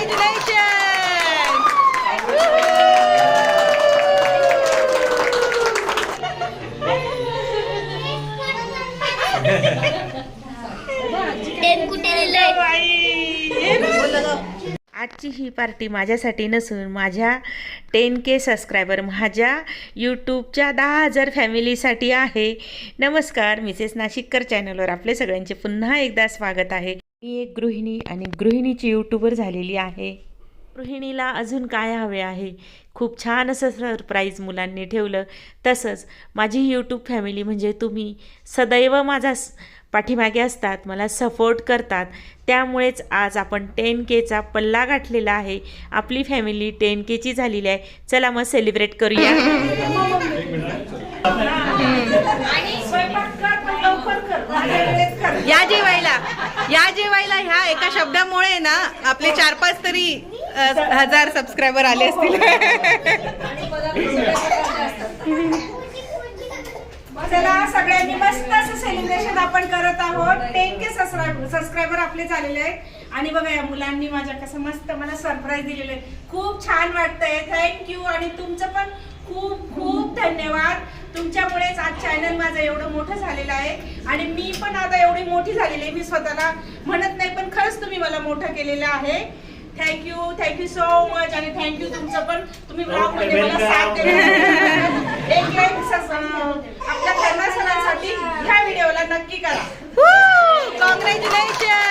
Congratulations! आजची ही party माझ्यासाठी नसून माझ्या टेन के सबस्क्रायबर माझ्या यूट्यूबच्या दहा हजार फॅमिलीसाठी आहे नमस्कार मिसेस नाशिककर चॅनलवर आपले सगळ्यांचे पुन्हा एकदा स्वागत आहे मी एक गृहिणी आणि गृहिणीची यूट्यूबर झालेली आहे. गृहिणीला अजून काय हवे आहे? खूप छान असं सरप्राईज मुलांनी ठेवलं. तसंच माझी यूट्यूब फॅमिली म्हणजे तुम्ही सदैव माझा पाठीमागे असतात मला सपोर्ट करतात. त्यामुळेच आज आपण टेन केचा पल्ला गाठलेला आहे. आपली फॅमिली टेन केची झालेली आहे. चला मग सेलिब्रेट करूया. या जेवायला या जेवायला ह्या एका शब्दामुळे ना आपले चार पाच तरी हजार सबस्क्रायबर आले असतील. चला सगळ्यांनी मस्त असं सेलिब्रेशन आपण करत आहोत. टेन के सबस्क्रायबर आपले झालेले आहेत. आणि बघा या मुलांनी माझ्या कसं मस्त मला सरप्राईज दिलेले खूप छान वाटतंय. थँक्यू आणि तुमचं पण खूप खूप धन्यवाद. तुमच्यामुळेच आज चॅनल माझं एवढं मोठं झालेलं आहे. आणि मी पण आता एवढी मोठी झालेली आहे. मी स्वतःला म्हणत नाही पण खरंच तुम्ही मला मोठं केलेलं आहे. Thank you thank you so much आणि थँक्यू तुमचं पण. तुम्ही ब्लॉगमध्ये मला साथ दिली. एक लाईक आपल्या खरना सणांसाठी ह्या व्हिडिओला नक्की करा. Congratulation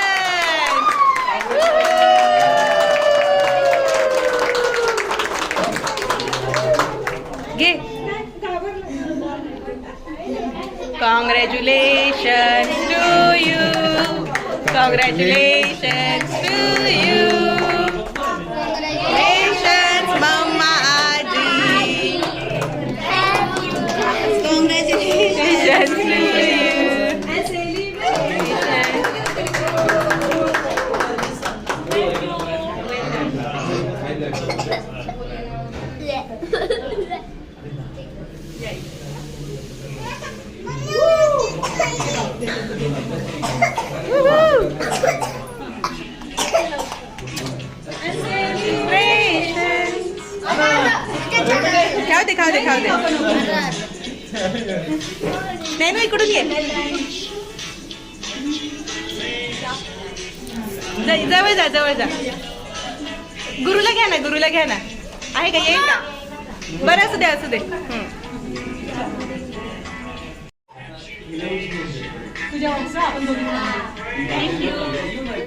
congratulation to you congratulation to you Congratulations, मम्मा आजी Congratulations to you. खाऊ दे खाऊ दे खाऊ दे. नाही ना इकडून ये. जवळ जा जवळ जा. गुरुला घ्या ना गुरुला घ्या ना. आहे का येईल का? बरं असू दे असू दे.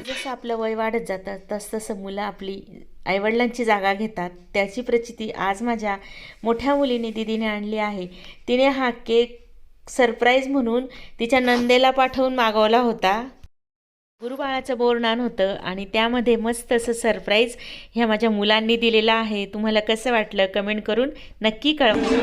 जसं आपलं वय वाढत जातं तसतसं मुलं आपली आईवडिलांची जागा घेतात. त्याची प्रचिती आज माझ्या मोठ्या मुलीने दिदीने आणली आहे. तिने हा केक सरप्राईज म्हणून तिच्या नंदेला पाठवून मागवला होता. गुरुबाळाचं बोरनान होतं आणि त्यामध्ये मस्त असं सरप्राईज ह्या माझ्या मुलांनी दिलेलं आहे. तुम्हाला कसं वाटलं कमेंट करून नक्की कळवा.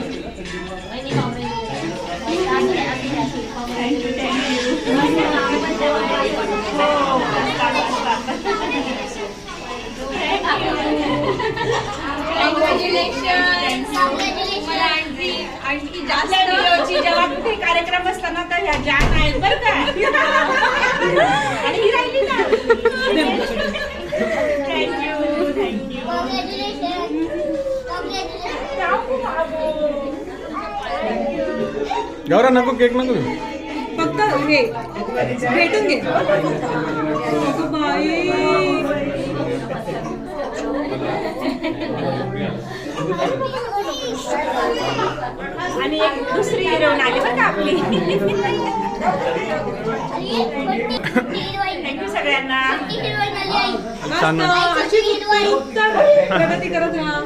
जेव्हा कुठे कार्यक्रम असताना तर ह्या जान आहेत बरं का? आणि ही राहिली ना? थँक्यू गौरा नको केक नको. फक्त हे भेटून घे अगं बाई आणि एक दुसरी हिरोईन आली बरं का आपली थँक्यू सगळ्यांना छान उत्तम प्रगती करत राहा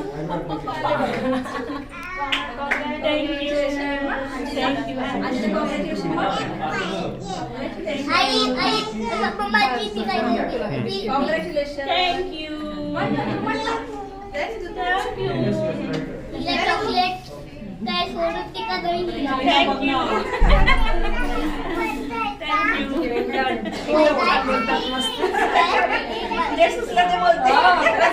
Congratulations. Thank you. Thank you. Thank you. Thank you. Thank you. Thank you.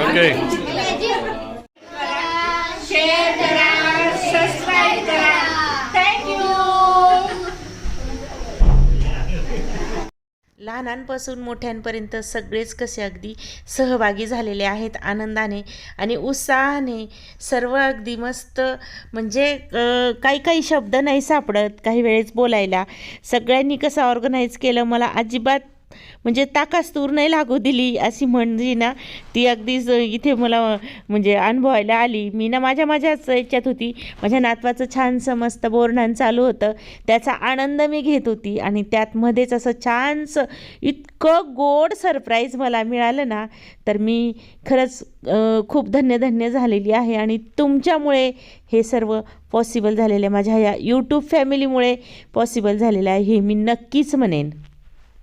Okay share करा सबस्क्राईब करा लहानांपासून मोठ्यांपर्यंत सगळेच कसे अगदी सहभागी झालेले आहेत आनंदाने आणि उत्साहाने सर्व अगदी मस्त म्हणजे काही काही शब्द नाही सापडत काही वेळेस बोलायला. सगळ्यांनी कसं ऑर्गनाईज केलं मला अजिबात म्हणजे ताकास्तूर नाही लागू दिली अशी म्हणजे ना ती अगदीच इथे मला म्हणजे अनुभवायला आली. मी ना माझ्या माझ्याच याच्यात होती. माझ्या नातवाचं छानसं मस्त बोरणान चालू होतं. त्याचा आनंद मी घेत होती आणि त्यात मध्येच असं छानसं इतकं गोड सरप्राईज मला मिळालं ना तर मी खरंच खूप धन्य धन्य झालेली आहे आणि तुमच्यामुळे हे सर्व पॉसिबल झालेलं आहे. माझ्या या यूट्यूब फॅमिलीमुळे पॉसिबल झालेलं आहे हे मी नक्कीच म्हणेन.